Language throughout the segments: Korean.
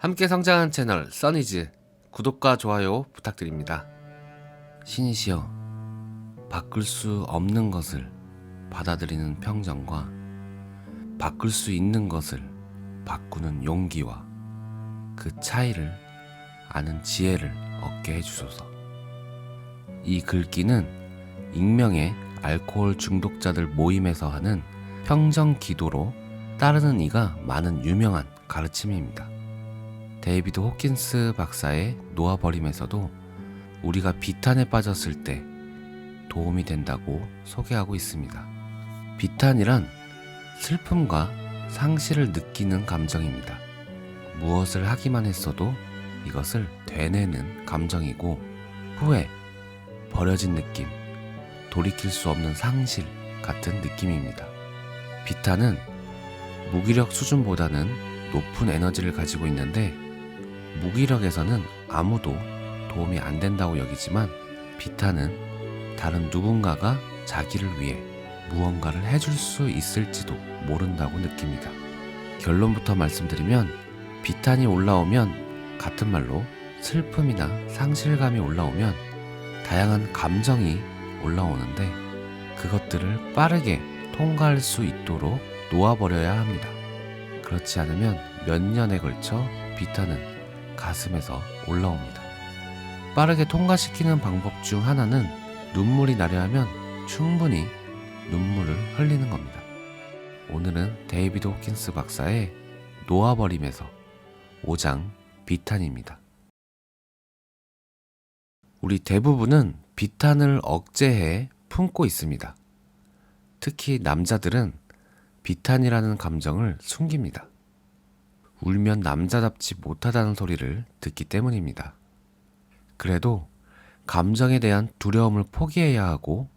함께 성장하는 채널 써니즈 구독과 좋아요 부탁드립니다. 신이시여, 바꿀 수 없는 것을 받아들이는 평정과 바꿀 수 있는 것을 바꾸는 용기와 그 차이를 아는 지혜를 얻게 해주소서. 이 글귀는 익명의 알코올 중독자들 모임에서 하는 평정 기도로 따르는 이가 많은 유명한 가르침입니다. 데이비드 호킨스 박사의 놓아버림에서도 우리가 비탄에 빠졌을 때 도움이 된다고 소개하고 있습니다. 비탄이란 슬픔과 상실을 느끼는 감정입니다. 무엇을 하기만 했어도 이것을 되뇌는 감정이고 후회, 버려진 느낌, 돌이킬 수 없는 상실 같은 느낌입니다. 비탄은 무기력 수준보다는 높은 에너지를 가지고 있는데 무기력에서는 아무도 도움이 안 된다고 여기지만 비탄은 다른 누군가가 자기를 위해 무언가를 해줄 수 있을지도 모른다고 느낍니다. 결론부터 말씀드리면 비탄이 올라오면 같은 말로 슬픔이나 상실감이 올라오면 다양한 감정이 올라오는데 그것들을 빠르게 통과할 수 있도록 놓아버려야 합니다. 그렇지 않으면 몇 년에 걸쳐 비탄은 가슴에서 올라옵니다. 빠르게 통과시키는 방법 중 하나는 눈물이 나려 하면 충분히 눈물을 흘리는 겁니다. 오늘은 데이비드 호킨스 박사의 놓아버림에서 5장 비탄입니다. 우리 대부분은 비탄을 억제해 품고 있습니다. 특히 남자들은 비탄이라는 감정을 숨깁니다. 울면 남자답지 못하다는 소리를 듣기 때문입니다. 그래도 감정에 대한 두려움을 포기해야 하고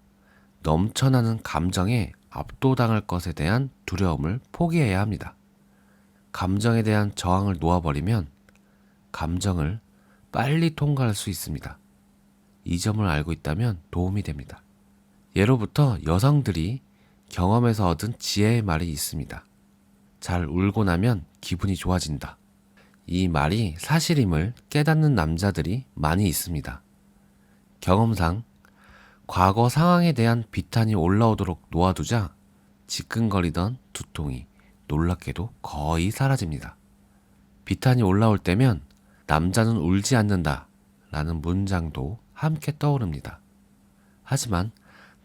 넘쳐나는 감정에 압도당할 것에 대한 두려움을 포기해야 합니다. 감정에 대한 저항을 놓아버리면 감정을 빨리 통과할 수 있습니다. 이 점을 알고 있다면 도움이 됩니다. 예로부터 여성들이 경험에서 얻은 지혜의 말이 있습니다. 잘 울고 나면 기분이 좋아진다. 이 말이 사실임을 깨닫는 남자들이 많이 있습니다. 경험상 과거 상황에 대한 비탄이 올라오도록 놓아두자 지끈거리던 두통이 놀랍게도 거의 사라집니다. 비탄이 올라올 때면 남자는 울지 않는다 라는 문장도 함께 떠오릅니다. 하지만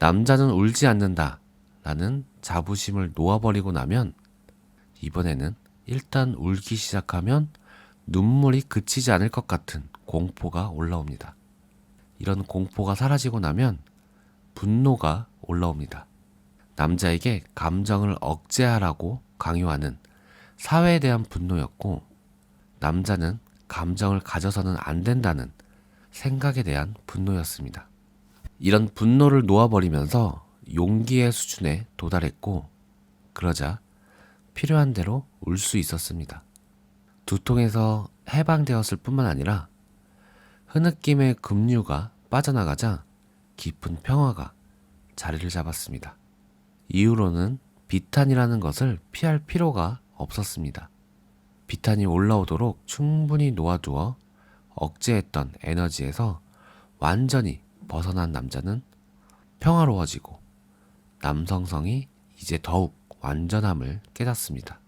남자는 울지 않는다 라는 자부심을 놓아버리고 나면 이번에는 일단 울기 시작하면 눈물이 그치지 않을 것 같은 공포가 올라옵니다. 이런 공포가 사라지고 나면 분노가 올라옵니다. 남자에게 감정을 억제하라고 강요하는 사회에 대한 분노였고, 남자는 감정을 가져서는 안 된다는 생각에 대한 분노였습니다. 이런 분노를 놓아버리면서 용기의 수준에 도달했고, 그러자 필요한 대로 울 수 있었습니다. 두통에서 해방되었을 뿐만 아니라 흐느낌의 급류가 빠져나가자 깊은 평화가 자리를 잡았습니다. 이후로는 비탄이라는 것을 피할 필요가 없었습니다. 비탄이 올라오도록 충분히 놓아두어 억제했던 에너지에서 완전히 벗어난 남자는 평화로워지고 남성성이 이제 더욱 완전함을 깨닫습니다.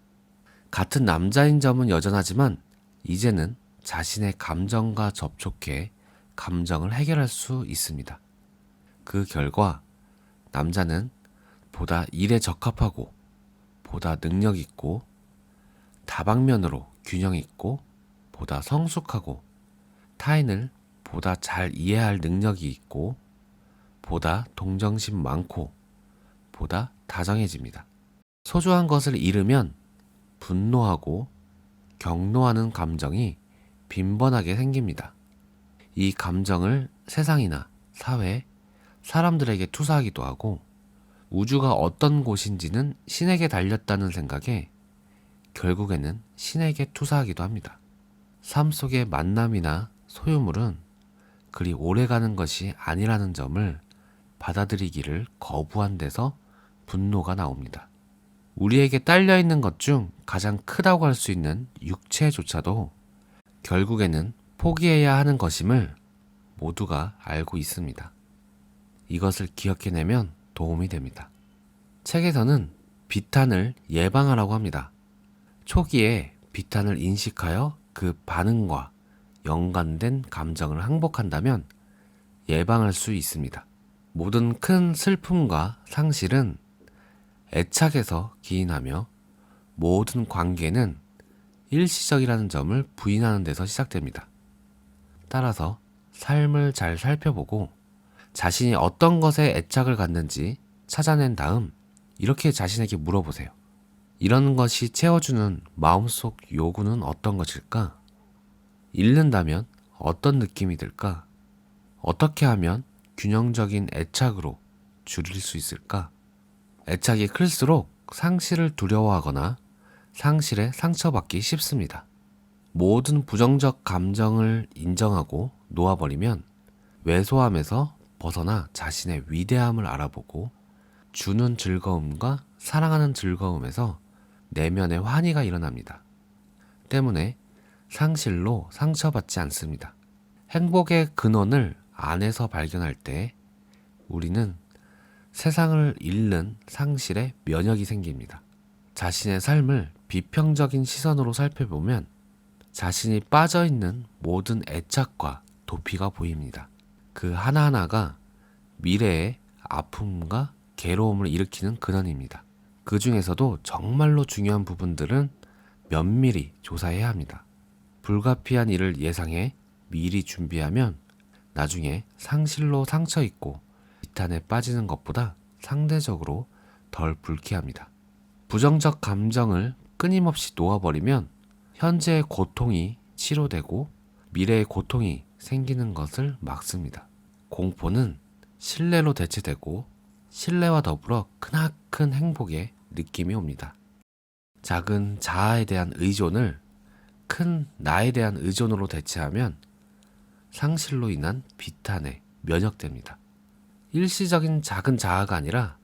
같은 남자인 점은 여전하지만 이제는 자신의 감정과 접촉해 감정을 해결할 수 있습니다. 그 결과 남자는 보다 일에 적합하고 보다 능력 있고 다방면으로 균형 있고 보다 성숙하고 타인을 보다 잘 이해할 능력이 있고 보다 동정심 많고 보다 다정해집니다. 소중한 것을 잃으면 분노하고 경노하는 감정이 빈번하게 생깁니다. 이 감정을 세상이나 사회, 사람들에게 투사하기도 하고 우주가 어떤 곳인지는 신에게 달렸다는 생각에 결국에는 신에게 투사하기도 합니다. 삶 속의 만남이나 소유물은 그리 오래 가는 것이 아니라는 점을 받아들이기를 거부한 데서 분노가 나옵니다. 우리에게 딸려 있는 것 중 가장 크다고 할 수 있는 육체조차도 결국에는 포기해야 하는 것임을 모두가 알고 있습니다. 이것을 기억해내면 도움이 됩니다. 책에서는 비탄을 예방하라고 합니다. 초기에 비탄을 인식하여 그 반응과 연관된 감정을 항복한다면 예방할 수 있습니다. 모든 큰 슬픔과 상실은 애착에서 기인하며 모든 관계는 일시적이라는 점을 부인하는 데서 시작됩니다. 따라서 삶을 잘 살펴보고 자신이 어떤 것에 애착을 갖는지 찾아낸 다음 이렇게 자신에게 물어보세요. 이런 것이 채워주는 마음속 요구는 어떤 것일까? 잃는다면 어떤 느낌이 들까? 어떻게 하면 균형적인 애착으로 줄일 수 있을까? 애착이 클수록 상실을 두려워하거나 상실에 상처받기 쉽습니다. 모든 부정적 감정을 인정하고 놓아버리면 왜소함에서 벗어나 자신의 위대함을 알아보고 주는 즐거움과 사랑하는 즐거움에서 내면의 환희가 일어납니다. 때문에 상실로 상처받지 않습니다. 행복의 근원을 안에서 발견할 때 우리는 세상을 잃는 상실에 면역이 생깁니다. 자신의 삶을 비평적인 시선으로 살펴보면 자신이 빠져 있는 모든 애착과 도피가 보입니다. 그 하나하나가 미래의 아픔과 괴로움을 일으키는 근원입니다. 그 중에서도 정말로 중요한 부분들은 면밀히 조사해야 합니다. 불가피한 일을 예상해 미리 준비하면 나중에 상실로 상처 입고 비탄에 빠지는 것보다 상대적으로 덜 불쾌합니다. 부정적 감정을 끊임없이 놓아버리면 현재의 고통이 치료되고 미래의 고통이 생기는 것을 막습니다. 공포는 신뢰로 대체되고 신뢰와 더불어 크나큰 행복의 느낌이 옵니다. 작은 자아에 대한 의존을 큰 나에 대한 의존으로 대체하면 상실로 인한 비탄에 면역됩니다. 일시적인 작은 자아가 아니라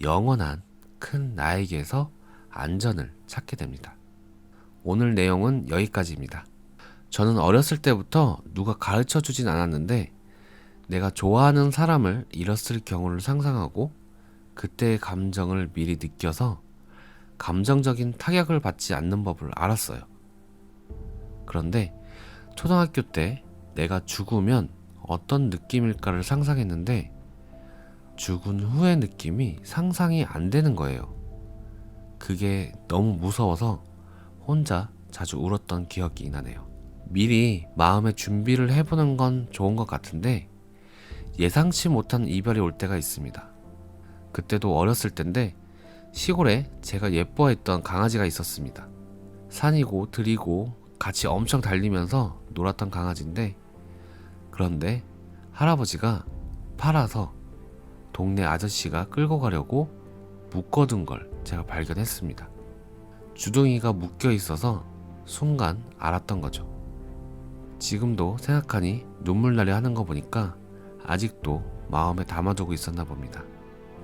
영원한 큰 나에게서 안전을 찾게 됩니다. 오늘 내용은 여기까지입니다. 저는 어렸을 때부터 누가 가르쳐 주진 않았는데 내가 좋아하는 사람을 잃었을 경우를 상상하고 그때의 감정을 미리 느껴서 감정적인 타격을 받지 않는 법을 알았어요. 그런데 초등학교 때 내가 죽으면 어떤 느낌일까를 상상했는데 죽은 후의 느낌이 상상이 안 되는 거예요. 그게 너무 무서워서 혼자 자주 울었던 기억이 나네요. 미리 마음의 준비를 해보는 건 좋은 것 같은데 예상치 못한 이별이 올 때가 있습니다. 그때도 어렸을 텐데 시골에 제가 예뻐했던 강아지가 있었습니다. 산이고 들이고 같이 엄청 달리면서 놀았던 강아지인데 그런데 할아버지가 팔아서 동네 아저씨가 끌고 가려고 묶어둔 걸 제가 발견했습니다. 주둥이가 묶여 있어서 순간 알았던 거죠. 지금도 생각하니 눈물 나려 하는 거 보니까 아직도 마음에 담아두고 있었나 봅니다.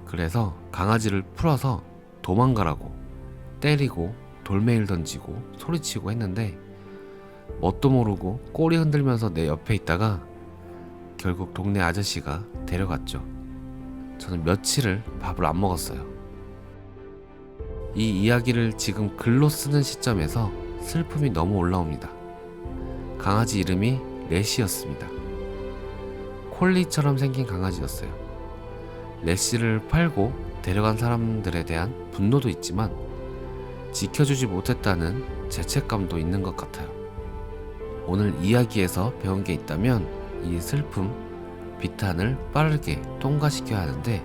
그래서 강아지를 풀어서 도망가라고 때리고 돌멩이를 던지고 소리치고 했는데 뭣도 모르고 꼬리 흔들면서 내 옆에 있다가 결국 동네 아저씨가 데려갔죠. 저는 며칠을 밥을 안 먹었어요. 이 이야기를 지금 글로 쓰는 시점에서 슬픔이 너무 올라옵니다. 강아지 이름이 레시였습니다. 콜리처럼 생긴 강아지였어요. 레시를 팔고 데려간 사람들에 대한 분노도 있지만 지켜주지 못했다는 죄책감도 있는 것 같아요. 오늘 이야기에서 배운 게 있다면 이 슬픔, 비탄을 빠르게 통과시켜야 하는데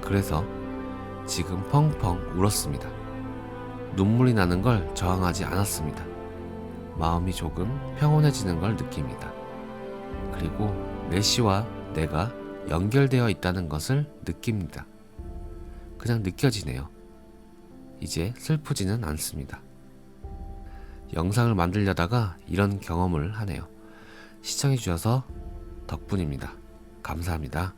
그래서 지금 펑펑 울었습니다. 눈물이 나는 걸 저항하지 않았습니다. 마음이 조금 평온해지는 걸 느낍니다. 그리고 레시와 내가 연결되어 있다는 것을 느낍니다. 그냥 느껴지네요. 이제 슬프지는 않습니다. 영상을 만들려다가 이런 경험을 하네요. 시청해주셔서 덕분입니다. 감사합니다.